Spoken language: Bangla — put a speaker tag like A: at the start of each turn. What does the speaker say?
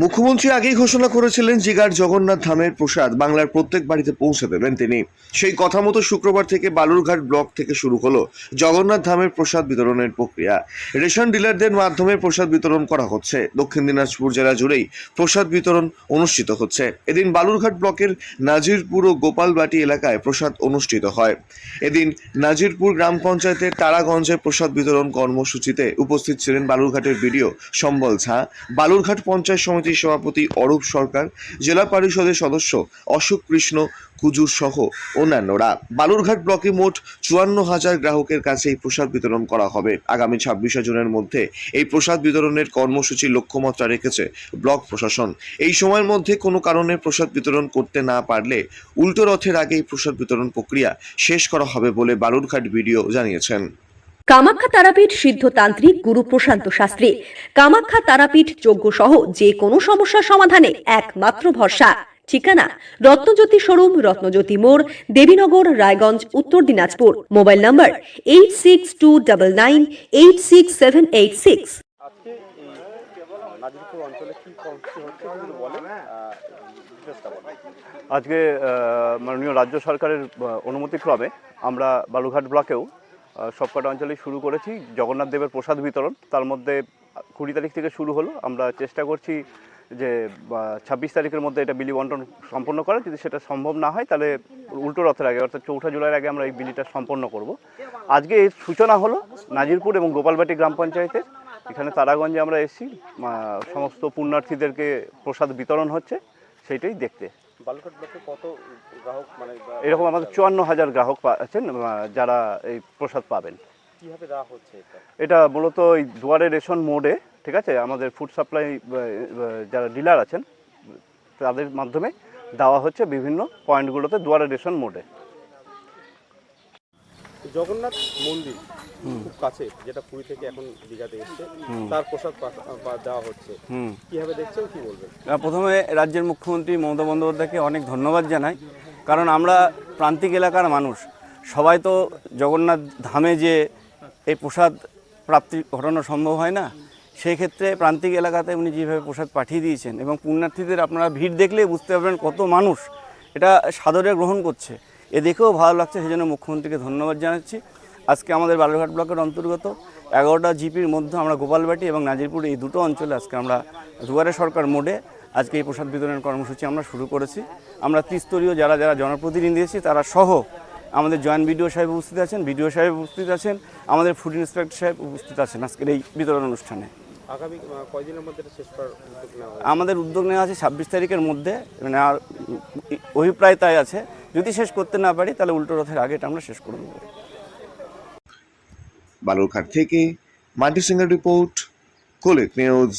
A: মুখ্যমন্ত্রী আগেই ঘোষণা করেছিলেন জিগার জগন্নাথ ধামের প্রসাদ বাংলার প্রত্যেক বাড়িতে পৌঁছে দেবেন তিনি। সেই কথা মতো শুক্রবার থেকে বালুরঘাট ব্লক থেকে শুরু হলো জগন্নাথ ধামের প্রসাদ বিতরণের প্রক্রিয়া। রেশন ডিলারদের মাধ্যমে প্রসাদ বিতরণ করা হচ্ছে। দক্ষিণ দিনাজপুর জেলা জুড়েই প্রসাদ বিতরণ অনুষ্ঠিত হচ্ছে। এদিন বালুরঘাট ব্লকের নাজিরপুর ও গোপালবাটি এলাকায় প্রসাদ অনুষ্ঠিত হয়। এদিন নাজিরপুর গ্রাম পঞ্চায়েতের তারাগঞ্জে প্রসাদ বিতরণ কর্মসূচিতে উপস্থিত ছিলেন বালুরঘাটের বিডিও সম্বল ঝা। বালুরঘাট পঞ্চায়েত সমিতির সভাপতি অরূপ সরকার, জেলা পরিষদের সদস্য অশোক কৃষ্ণ কুজুর সহ অন্যান্যরা। বালুরঘাট ব্লকে মোট চুয়ান্ন হাজার গ্রাহকের কাছে এই প্রসাদ বিতরণ করা হবে। আগামী ছাব্বিশে জুনের মধ্যে এই প্রসাদ বিতরণের কর্মসূচি লক্ষ্যমাত্রা রেখেছে ব্লক প্রশাসন। এই সময়ের মধ্যে কোনো কারণে প্রসাদ বিতরণ করতে না পারলে উল্টো রথের আগে এই প্রসাদ বিতরণ প্রক্রিয়া শেষ করা হবে বলে বালুরঘাট বিডিও জানিয়েছেন।
B: কামাখ্যা তারাপীঠ সিদ্ধতান্ত্রিক গুরু প্রশান্ত শাস্ত্রী। কামাখ্যা তারাপীঠ যোগ্য সহ যে কোনো সমস্যার সমাধানে একমাত্র ভরসা। ঠিকানা রত্নজ্যোতি শোরুম রত্নজ্যোতি মোড় Debinagar Raiganj Uttar Dinajpur. Mobile number eight six two double nine eight six seven eight six
C: আজকে
D: মাননীয় রাজ্য সরকারের অনুমতিক্রমে আমরা বালুঘাট ব্লকেও সবকটা অঞ্চলেই শুরু করেছি। জগন্নাথ দেবের প্রসাদ বিতরণ, তার মধ্যে কুড়ি তারিখ থেকে শুরু হলো। আমরা চেষ্টা করছি যে ছাব্বিশ তারিখের মধ্যে এটা বিলি বন্টন সম্পন্ন করা। যদি সেটা সম্ভব না হয়, তাহলে উল্টো রথের আগে, অর্থাৎ চৌঠা জুলাইয়ের আগে আমরা এই বিলিটা সম্পন্ন করব। আজকে এর সূচনা হলো নাজিরপুর এবং গোপালবাটি গ্রাম পঞ্চায়েতের। এখানে তারাগঞ্জে আমরা এসেছি। সমস্ত পুণ্যার্থীদেরকে প্রসাদ বিতরণ হচ্ছে, সেইটাই দেখতে।
C: বালুঘাট ব্লকে কত গ্রাহক মানে
D: এরকম আমাদের চুয়ান্ন হাজার গ্রাহক আছেন যারা এই প্রসাদ পাবেন।
C: কীভাবে দেওয়া হচ্ছে এটা?
D: এটা মূলত এই দুয়ারে রেশন মোডে ঠিক আছে? আমাদের ফুড সাপ্লাই যারা ডিলার আছেন তাদের মাধ্যমে দেওয়া হচ্ছে বিভিন্ন পয়েন্টগুলোতে দুয়ারে রেশন মোডে।
C: জগন্নাথ মন্দির খুব কাছে যেটা পুরী থেকে এখন দীঘাতে এসছে তার প্রসাদ দেওয়া হচ্ছে। কীভাবে দেখছেন কি বলবেন?
E: প্রথমে রাজ্যের মুখ্যমন্ত্রী মমতা বন্দ্যোপাধ্যায়কে অনেক ধন্যবাদ জানাই কারণ আমরা প্রান্তিক এলাকার মানুষ সবাই তো জগন্নাথ ধামে যে এই প্রসাদ প্রাপ্তি ঘটানো সম্ভব হয় না সেই ক্ষেত্রে প্রান্তিক এলাকাতে উনি যেভাবে প্রসাদ পাঠিয়ে দিয়েছেন এবং পুণ্যার্থীদের আপনারা ভিড় দেখলে বুঝতে পারবেন কত মানুষ এটা সাদরে গ্রহণ করছে। এ দেখেও ভালো লাগছে সেই জন্য মুখ্যমন্ত্রীকে ধন্যবাদ জানাচ্ছি। আজকে আমাদের বালুরঘাট ব্লকের অন্তর্গত এগারোটা জিপির মধ্যে আমরা গোপালবাটি এবং নাজিরপুর এই দুটো অঞ্চলে আজকে আমরা দুয়ারে সরকার মোডে আজকে এই প্রসাদ বিতরণের কর্মসূচি আমরা শুরু করেছি। আমরা ত্রিস্তরীয় যারা যারা জনপ্রতিনিধি এসেছি তারা সহ আমাদের জয়েন্ট বিডিও সাহেব উপস্থিত আছেন বিডিও সাহেব উপস্থিত আছেন আমাদের ফুড ইন্সপেক্টর সাহেব উপস্থিত আছেন আজকের এই বিতরণ অনুষ্ঠানে।
C: আগামী কয়দিনের মধ্যে শেষ করার উদ্যোগ নেওয়া হবে?
E: আমাদের উদ্যোগ নেওয়া আছে ছাব্বিশ তারিখের মধ্যে মানে আর অভিপ্রায় তাই আছে। যদি শেষ করতে না পারি, তাহলে উল্টো রথের আগে এটা আমরা শেষ করে দেবো
A: বালুরঘাট থেকে মাল্টি সিঙ্গার রিপোর্ট কোলেট নিউজ।